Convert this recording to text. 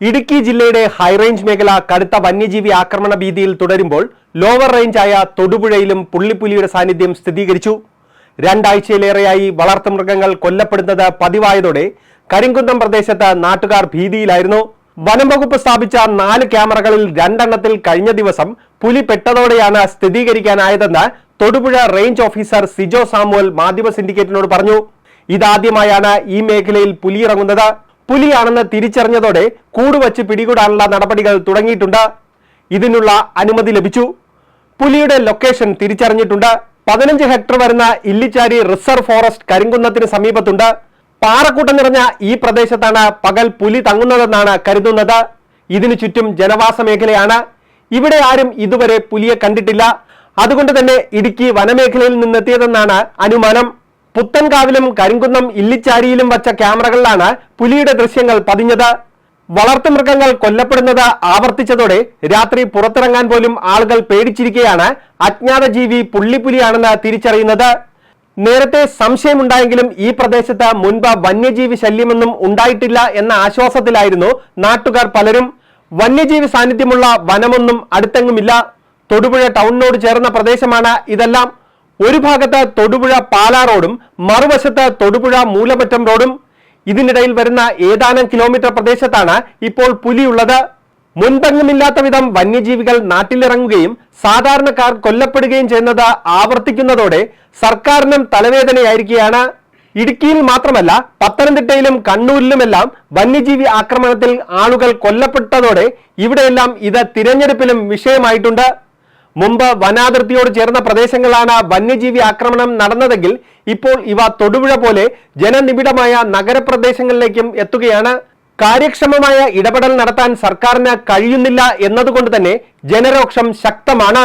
ഇടുക്കി ജില്ലയുടെ ഹൈറേഞ്ച് മേഖല കടുത്ത വന്യജീവി ആക്രമണ ഭീതിയിൽ തുടരുമ്പോൾ ലോവർ റേഞ്ചായ തൊടുപുഴയിലും പുള്ളിപ്പുലിയുടെ സാന്നിധ്യം സ്ഥിരീകരിച്ചു. രണ്ടാഴ്ചയിലേറെയായി വളർത്തുമൃഗങ്ങൾ കൊല്ലപ്പെടുന്നത് പതിവായതോടെ കരിങ്കുന്നം പ്രദേശത്ത് നാട്ടുകാർ ഭീതിയിലായിരുന്നു. വനം വകുപ്പ് സ്ഥാപിച്ച നാല് ക്യാമറകളിൽ രണ്ടെണ്ണത്തിൽ കഴിഞ്ഞ ദിവസം പുലി പെട്ടതോടെയാണ് സ്ഥിരീകരിക്കാനായതെന്ന് Thodupuzha range officer Sijo Samuel മാധ്യമ സിൻഡിക്കേറ്റിനോട് പറഞ്ഞു. ഇതാദ്യമായാണ് ഈ മേഖലയിൽ പുലിയിറങ്ങുന്നത്. പുലിയാണെന്ന് തിരിച്ചറിഞ്ഞതോടെ കൂടുവച്ച് പിടികൂടാനുള്ള നടപടികൾ തുടങ്ങിയിട്ടുണ്ട്. ഇതിനുള്ള അനുമതി ലഭിച്ചു. പുലിയുടെ ലൊക്കേഷൻ തിരിച്ചറിഞ്ഞിട്ടുണ്ട്. പതിനഞ്ച് ഹെക്ടർ വരുന്ന ഇല്ലിച്ചാരി റിസർവ് ഫോറസ്റ്റ് കരിങ്കുന്നത്തിന് സമീപത്തുണ്ട്. പാറക്കൂട്ടം നിറഞ്ഞ ഈ പ്രദേശത്താണ് പകൽ പുലി തങ്ങുന്നതെന്നാണ് കരുതുന്നത്. ഇതിനു ചുറ്റും ജനവാസ മേഖലയാണ്. ഇവിടെ ആരും ഇതുവരെ പുലിയെ കണ്ടിട്ടില്ല. അതുകൊണ്ട് തന്നെ ഇടുക്കി വനമേഖലയിൽ നിന്നെത്തിയതെന്നാണ് അനുമാനം. പുത്തൻകാവിലും കരിങ്കുന്നം ഇല്ലിച്ചാരിയിലും വച്ച ക്യാമറകളിലാണ് പുലിയുടെ ദൃശ്യങ്ങൾ പതിഞ്ഞത്. വളർത്തുമൃഗങ്ങൾ കൊല്ലപ്പെടുന്നത് ആവർത്തിച്ചതോടെ രാത്രി പുറത്തിറങ്ങാൻ പോലും ആളുകൾ പേടിച്ചിരിക്കെയാണ് അജ്ഞാത ജീവി പുള്ളിപ്പുലിയാണെന്ന് തിരിച്ചറിയുന്നത്. നേരത്തെ സംശയമുണ്ടായെങ്കിലും ഈ പ്രദേശത്ത് മുൻപ് വന്യജീവി ശല്യമൊന്നും ഉണ്ടായിട്ടില്ല എന്ന ആശ്വാസത്തിലായിരുന്നു നാട്ടുകാർ പലരും. വന്യജീവി സാന്നിധ്യമുള്ള വനമൊന്നും അടുത്തെങ്ങുമില്ല. തൊടുപുഴ ടൗണിനോട് ചേർന്ന പ്രദേശമാണ് ഇതെല്ലാം. ഒരു ഭാഗത്ത് തൊടുപുഴ പാലാ റോഡും മറുവശത്ത് തൊടുപുഴ മൂലമറ്റം റോഡും. ഇതിനിടയിൽ വരുന്ന ഏതാനും കിലോമീറ്റർ പ്രദേശത്താണ് ഇപ്പോൾ പുലിയുള്ളത്. മുൻപെങ്ങുമില്ലാത്ത വിധം വന്യജീവികൾ നാട്ടിലിറങ്ങുകയും സാധാരണക്കാർ കൊല്ലപ്പെടുകയും ചെയ്യുന്നത് ആവർത്തിക്കുന്നതോടെ സർക്കാരിനും തലവേദനയായിരിക്കുകയാണ്. ഇടുക്കിയിൽ മാത്രമല്ല പത്തനംതിട്ടയിലും കണ്ണൂരിലുമെല്ലാം വന്യജീവി ആക്രമണത്തിൽ ആളുകൾ കൊല്ലപ്പെട്ടതോടെ ഇവിടെയെല്ലാം ഇത് തിരഞ്ഞെടുപ്പിലും വിഷയമായിട്ടുണ്ട്. മുമ്പ് വനാതിർത്തിയോട് ചേർന്ന പ്രദേശങ്ങളാണ് വന്യജീവി ആക്രമണം നടന്നതെങ്കിൽ ഇപ്പോൾ ഇവ തൊടുപുഴ പോലെ ജനനിബിഡമായ നഗരപ്രദേശങ്ങളിലേക്കും എത്തുകയാണ്. കാര്യക്ഷമമായ ഇടപെടൽ നടത്താൻ സർക്കാരിന് കഴിയുന്നില്ല എന്നതുകൊണ്ട് തന്നെ ജനരോക്ഷം ശക്തമാണ്.